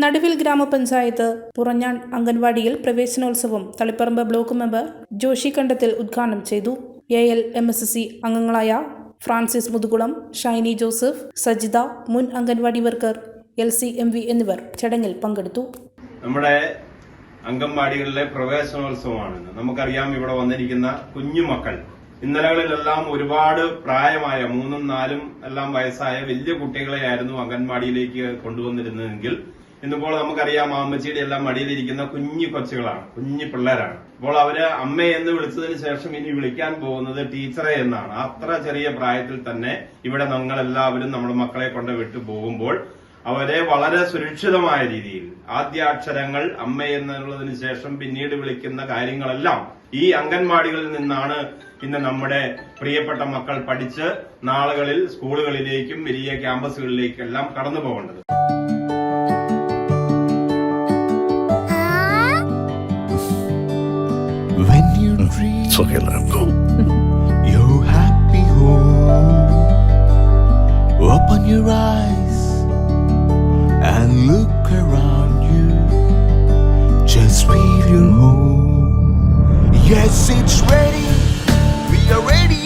നടുവിൽ ഗ്രാമപഞ്ചായത്ത് പുറഞ്ഞാൺ അംഗൻവാടിയിൽ പ്രവേശനോത്സവം തളിപ്പറമ്പ് ബ്ലോക്ക് മെമ്പർ ജോഷി കണ്ടത്തിൽ ഉദ്ഘാടനം ചെയ്തു. A L M S S C അംഗങ്ങളായ ഫ്രാൻസിസ് മുതുകുളം ഷൈനി ജോസഫ് സജിത മുൻ anganwadi worker L C M V എന്നിവർ ചടങ്ങിൽ പങ്കെടുത്തു. നമ്മുടെ അംഗൻവാടികളിലെ പ്രവേശനോത്സവമാണ്. നമുക്കറിയാം ഇവിടെ വന്നിരിക്കുന്ന കുഞ്ഞുമക്കൾ ഇന്നലകളിലെല്ലാം ഒരുപാട് പ്രായമായ മൂന്നും നാലും എല്ലാം വയസ്സായ വലിയ കുട്ടികളെയായിരുന്നു അംഗൻവാടിയിലേക്ക് കൊണ്ടുവന്നിരുന്നതെങ്കിൽ ഇന്നിപ്പോൾ നമുക്കറിയാം അമ്മച്ചിയുടെ എല്ലാം മടിയിലിരിക്കുന്ന കുഞ്ഞു കൊച്ചുകളാണ് കുഞ്ഞു പിള്ളേരാണ്. അപ്പോൾ അവർ അമ്മ എന്ന് വിളിച്ചതിന് ശേഷം ഇനി വിളിക്കാൻ പോകുന്നത് ടീച്ചറെ എന്നാണ്. അത്ര ചെറിയ പ്രായത്തിൽ തന്നെ ഇവിടെ നമ്മൾ എല്ലാവരും നമ്മുടെ മക്കളെ കൊണ്ട് വിട്ടു പോകുമ്പോൾ അവരെ വളരെ സുരക്ഷിതമായ രീതിയിൽ ആദ്യാക്ഷരങ്ങൾ അമ്മ എന്നുള്ളതിന് ശേഷം പിന്നീട് വിളിക്കുന്ന കാര്യങ്ങളെല്ലാം ഈ അംഗൻവാടികളിൽ നിന്നാണ് ഇന്ന് നമ്മുടെ പ്രിയപ്പെട്ട മക്കൾ പഠിച്ച് നാളുകളിൽ സ്കൂളുകളിലേക്കും വലിയ ക്യാമ്പസുകളിലേക്കും എല്ലാം കടന്നു പോകേണ്ടത് It's okay, let him go. your happy home, open your eyes and look around you. Just feel your home. Yes, it's ready. We are ready